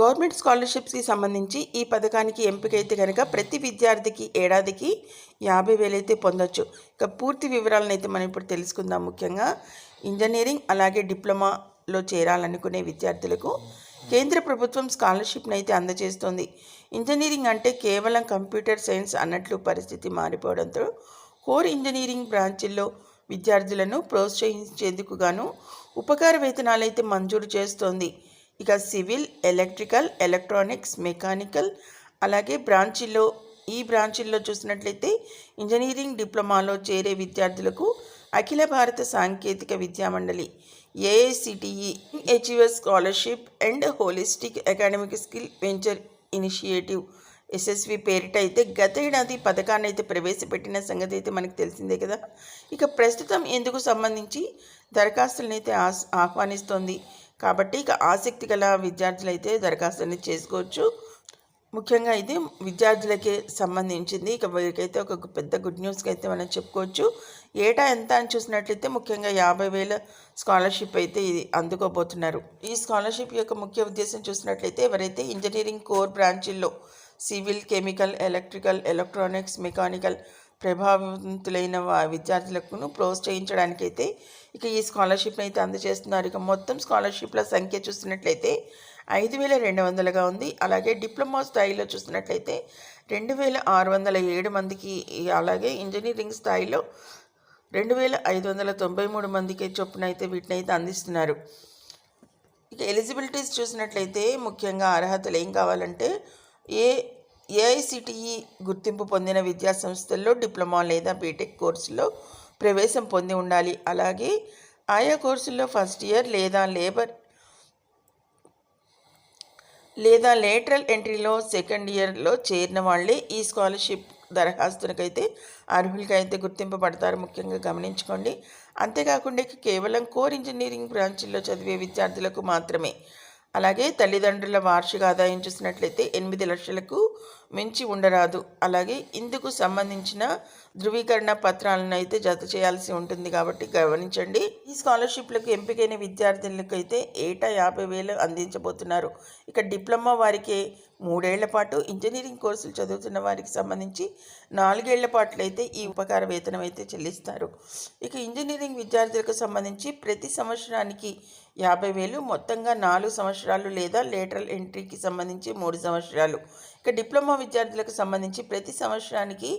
Government స్కాలర్షిప్స్కి సంబంధించి ఈ పథకానికి ఎంపికైతే కనుక ప్రతి విద్యార్థికి ఏడాదికి యాభై వేలైతే పొందొచ్చు. ఇక పూర్తి వివరాలను అయితే మనం ఇప్పుడు తెలుసుకుందాం ముఖ్యంగా. ఇంజనీరింగ్ అలాగే డిప్లొమాలో చేరాలనుకునే విద్యార్థులకు కేంద్ర ప్రభుత్వం స్కాలర్షిప్ని అయితే అందజేస్తుంది. ఇంజనీరింగ్ అంటే కేవలం కంప్యూటర్ సైన్స్ అన్నట్లు పరిస్థితి మారిపోవడంతో కోర్ ఇంజనీరింగ్ బ్రాంచుల్లో విద్యార్థులను ప్రోత్సహించేందుకు గాను ఉపకార వేతనాలు అయితే మంజూరు చేస్తోంది. ఇక సివిల్ ఎలక్ట్రికల్ ఎలక్ట్రానిక్స్ మెకానికల్ అలాగే బ్రాంచీల్లో ఈ బ్రాంచీల్లో చూసినట్లయితే ఇంజనీరింగ్ డిప్లొమాలో చేరే విద్యార్థులకు అఖిల భారత సాంకేతిక విద్యా మండలి AICTE HUS scholarship and holistic academic skill venture initiative. SSV పేరిట అయితే గత ఏడాది పథకాన్ని అయితే ప్రవేశపెట్టిన సంగతి అయితే మనకు తెలిసిందే కదా. ఇక ప్రస్తుతం ఎందుకు సంబంధించి దరఖాస్తులను అయితే ఆహ్వానిస్తోంది? కాబట్టి ఇక ఆసక్తి గల విద్యార్థులు అయితే దరఖాస్తు అనేది చేసుకోవచ్చు. ముఖ్యంగా ఇది విద్యార్థులకే సంబంధించింది. ఇక వీరికైతే ఒక పెద్ద గుడ్ న్యూస్కి అయితే మనం చెప్పుకోవచ్చు. ఏటా ఎంత అని చూసినట్లయితే ముఖ్యంగా యాభై వేల స్కాలర్షిప్ అయితే ఇది అందుకోబోతున్నారు. ఈ స్కాలర్షిప్ యొక్క ముఖ్య ఉద్దేశం చూసినట్లయితే ఎవరైతే engineering core బ్రాంచీల్లో civil chemical electrical electronics mechanical ప్రభావితులైన విద్యార్థులకు ప్రోత్సహించడానికైతే ఇక ఈ స్కాలర్షిప్ని అయితే అందజేస్తున్నారు. ఇక మొత్తం స్కాలర్షిప్ల సంఖ్య చూసినట్లయితే ఐదు వేల రెండు వందలుగా ఉంది. అలాగే డిప్లొమా స్థాయిలో చూసినట్లయితే రెండు వేల ఆరు వందల ఏడు మందికి అలాగే ఇంజనీరింగ్ స్థాయిలో రెండు వేల ఐదు వందల తొంభై మూడు మందికి చొప్పున అయితే వీటిని అయితే అందిస్తున్నారు. ఇక ఎలిజిబిలిటీస్ చూసినట్లయితే ముఖ్యంగా అర్హతలు ఏం కావాలంటే ఏ ఏఐసిటిఈ గుర్తింపు పొందిన విద్యా సంస్థల్లో డిప్లొమా లేదా బీటెక్ కోర్సులో ప్రవేశం పొంది ఉండాలి. అలాగే ఆయా కోర్సుల్లో ఫస్ట్ ఇయర్ లేదా లేబర్ లేదా లేటరల్ ఎంట్రీలో సెకండ్ ఇయర్లో చేరిన వాళ్ళే ఈ స్కాలర్షిప్ దరఖాస్తునికైతే అర్హులకైతే అయితే గుర్తింపబడతారు. ముఖ్యంగా గమనించుకోండి. అంతేకాకుండా కేవలం కోర్ ఇంజనీరింగ్ బ్రాంచ్లో చదివే విద్యార్థులకు మాత్రమే అలాగే తల్లిదండ్రుల వార్షిక ఆదాయం చూసినట్లయితే ఎనిమిది లక్షలకు మించి ఉండరాదు. అలాగే ఇందుకు సంబంధించిన ధృవీకరణ పత్రాలను అయితే జత చేయాల్సి ఉంటుంది కాబట్టి గమనించండి. ఈ స్కాలర్షిప్లకు ఎంపికైన విద్యార్థులకు అయితే ఏటా యాభై వేలు అందించబోతున్నారు. ఇక డిప్లొమా వారికి మూడేళ్ళ పాటు ఇంజనీరింగ్ కోర్సులు చదువుతున్న వారికి సంబంధించి నాలుగేళ్ళ పాటు అయితే ఈ ఉపకార వేతనం అయితే చెల్లిస్తారు. ఇక ఇంజనీరింగ్ విద్యార్థులకు సంబంధించి ప్రతి సంవత్సరానికి యాభై వేలు మొత్తంగా నాలుగు సంవత్సరాలు లేదా లేటరల్ ఎంట్రీకి సంబంధించి మూడు సంవత్సరాలు. ఇక డిప్లొమా విద్యార్థులకు సంబంధించి ప్రతి సంవత్సరానికి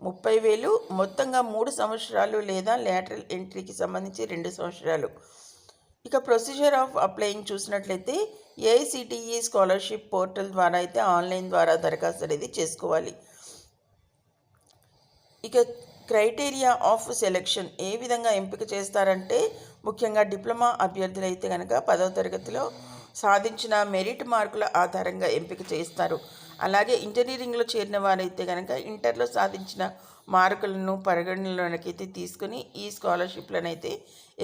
ముప్పై వేలు మొత్తంగా మూడు సంవత్సరాలు లేదా లేటరల్ ఎంట్రీకి సంబంధించి రెండు సంవత్సరాలు. ఇక ప్రొసీజర్ ఆఫ్ అప్లయింగ్ చూసినట్లయితే ఏఐసిటిఈ స్కాలర్షిప్ పోర్టల్ ద్వారా అయితే ఆన్లైన్ ద్వారా దరఖాస్తు అనేది చేసుకోవాలి. ఇక క్రైటీరియా ఆఫ్ సెలెక్షన్ ఏ విధంగా ఎంపిక చేస్తారంటే ముఖ్యంగా డిప్లొమా అభ్యర్థులు అయితే కనుక పదవ తరగతిలో సాధించిన మెరిట్ మార్కుల ఆధారంగా ఎంపిక చేస్తారు. అలాగే ఇంజనీరింగ్లో చేరిన వారైతే కనుక ఇంటర్లో సాధించిన మార్కులను పరిగణనలోనకైతే అయితే తీసుకుని ఈ స్కాలర్షిప్లను అయితే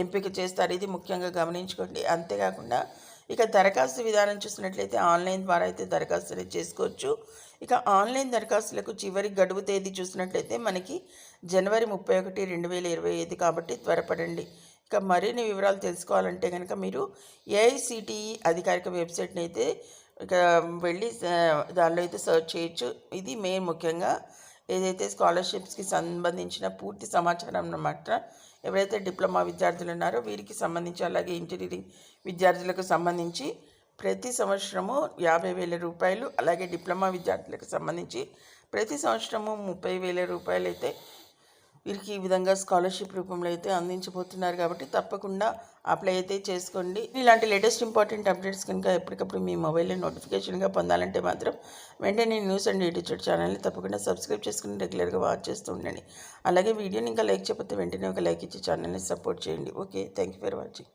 ఎంపిక చేస్తారు. ఇది ముఖ్యంగా గమనించుకోండి. అంతేకాకుండా ఇక దరఖాస్తు విధానం చూసినట్లయితే ఆన్లైన్ ద్వారా అయితే దరఖాస్తు చేసుకోవచ్చు. ఇక ఆన్లైన్ దరఖాస్తులకు చివరి గడువు తేదీ చూసినట్లయితే మనకి జనవరి ముప్పై ఒకటి రెండు వేల ఇరవై ఐదు కాబట్టి త్వరపడండి. ఇక మరిన్ని వివరాలు తెలుసుకోవాలంటే కనుక మీరు ఏఐసిటిఈ అధికారిక వెబ్సైట్ని అయితే ఇక వెళ్ళి దానిలో అయితే సర్చ్ చేయొచ్చు. ఇది మెయిన్ ముఖ్యంగా ఏదైతే స్కాలర్షిప్స్కి సంబంధించిన పూర్తి సమాచారం అన్నమాట ఎవరైతే డిప్లొమా విద్యార్థులు ఉన్నారో వీరికి సంబంధించి అలాగే ఇంజనీరింగ్ విద్యార్థులకు సంబంధించి ప్రతి సంవత్సరము యాభై వేల రూపాయలు అలాగే డిప్లొమా విద్యార్థులకు సంబంధించి ప్రతి సంవత్సరము ముప్పై వేల రూపాయలు అయితే వీరికి ఈ విధంగా స్కాలర్షిప్ రూపంలో అయితే అందించబోతున్నారు కాబట్టి తప్పకుండా అప్లై అయితే చేసుకోండి. ఇలాంటి లేటెస్ట్ ఇంపార్టెంట్ అప్డేట్స్ కనుక ఎప్పటికప్పుడు మీ మొబైల్లో నోటిఫికేషన్గా పొందాలంటే మాత్రం వెంటనే న్యూస్ అండ్ యూట్యూబ్ ఛానల్ని తప్పకుండా సబ్స్క్రైబ్ చేసుకుని రెగ్యులర్గా వాచ్ చేస్తూ ఉండండి. అలాగే వీడియోని ఇంకా లైక్ చేయకపోతే వెంటనే ఒక లైక్ ఇచ్చి ఛానల్ని సపోర్ట్ చేయండి. Okay thank you for watching.